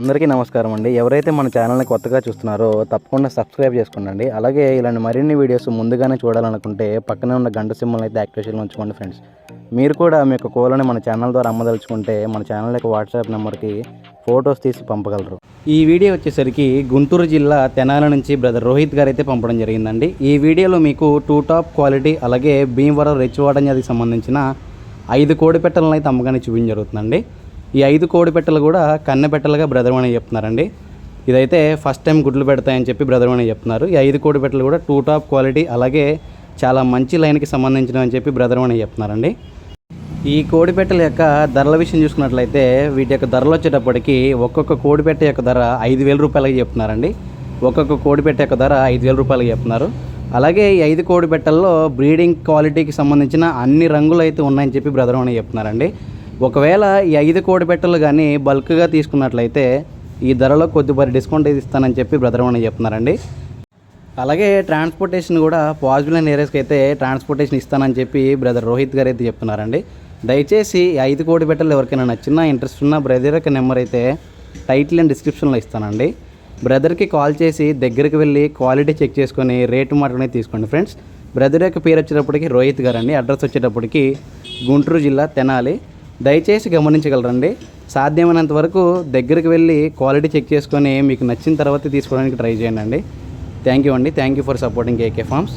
అందరికీ నమస్కారం అండి. ఎవరైతే మన ఛానల్ని కొత్తగా చూస్తున్నారో తప్పకుండా సబ్స్క్రైబ్ చేసుకోండి అలాగే ఇలాంటి మరిన్ని వీడియోస్ ముందుగానే చూడాలనుకుంటే పక్కనే ఉన్న గంట సింబల్ అయితే యాక్టివేషన్లో ఉంచుకోండి ఫ్రెండ్స్. మీరు కూడా మీ యొక్క కోలని మన ఛానల్ ద్వారా అమ్మదలుచుకుంటే మన ఛానల్ యొక్క వాట్సాప్ నెంబర్కి ఫొటోస్ తీసి పంపగలరు. ఈ వీడియో వచ్చేసరికి గుంటూరు జిల్లా తెనాల నుంచి బ్రదర్ రోహిత్ గారు అయితే పంపడం జరిగిందండి. ఈ వీడియోలో మీకు టూ టాప్ క్వాలిటీ అలాగే భీమవరం రెచ్చివాడని అది సంబంధించిన ఐదు కోడి పెట్టలను అయితే అమ్మకాన్ని చూపించడం జరుగుతుందండి. ఈ ఐదు కోడి పెట్టలు కూడా కన్నె పెట్టలుగా బ్రదర్ అని చెప్తున్నారండి. ఇదైతే ఫస్ట్ టైం గుడ్లు పెడతాయని చెప్పి బ్రదర్ అని చెప్తున్నారు. ఈ ఐదు కోడి పెట్టలు కూడా టూ టాప్ క్వాలిటీ అలాగే చాలా మంచి లైన్కి సంబంధించినవి అని చెప్పి బ్రదర్ అని చెప్తున్నారండి. ఈ కోడిపెట్టల యొక్క ధరల విషయం చూసుకున్నట్లయితే వీటి యొక్క ధరలు వచ్చేటప్పటికి ఒక్కొక్క కోడిపెట్టె యొక్క ధర ఐదు వేల రూపాయలకి చెప్తున్నారండి. ఒక్కొక్క కోడిపెట్టె యొక్క ధర ఐదు వేల రూపాయలకి చెప్తున్నారు. అలాగే ఈ ఐదు కోడిపెట్టల్లో బ్రీడింగ్ క్వాలిటీకి సంబంధించిన అన్ని రంగులు అయితే ఉన్నాయని చెప్పి బ్రదర్ అని చెప్తున్నారండి. ఒకవేళ ఈ ఐదు కోడి పెట్టెలు కానీ బల్క్గా తీసుకున్నట్లయితే ఈ ధరలో కొద్దిపాటి డిస్కౌంట్ అయితే ఇస్తానని చెప్పి బ్రదర్ అని చెప్తున్నారండి. అలాగే ట్రాన్స్పోర్టేషన్ కూడా పాజిబుల్ అయిన ఏరియాస్కి అయితే ట్రాన్స్పోర్టేషన్ ఇస్తానని చెప్పి బ్రదర్ రోహిత్ గారు అయితే చెప్తున్నారండి. దయచేసి ఐదు కోడి పెట్టలు ఎవరికైనా నచ్చినా ఇంట్రెస్ట్ ఉన్న బ్రదర్ యొక్క నెంబర్ అయితే టైటిల్ అండ్ డిస్క్రిప్షన్లో ఇస్తానండి. బ్రదర్కి కాల్ చేసి దగ్గరికి వెళ్ళి క్వాలిటీ చెక్ చేసుకొని రేటు మాత్రమే తీసుకోండి ఫ్రెండ్స్. బ్రదర్ యొక్క పేరు వచ్చేటప్పటికి రోహిత్ గారు అండి అడ్రస్ వచ్చేటప్పటికి గుంటూరు జిల్లా తెనాలి. దయచేసి గమనించగలరండి. సాధ్యమైనంత వరకు దగ్గరికి వెళ్ళి క్వాలిటీ చెక్ చేసుకొని మీకు నచ్చిన తర్వాత తీసుకోవడానికి ట్రై చేయండి థ్యాంక్ యూ అండి. Thank you for supporting KK farms.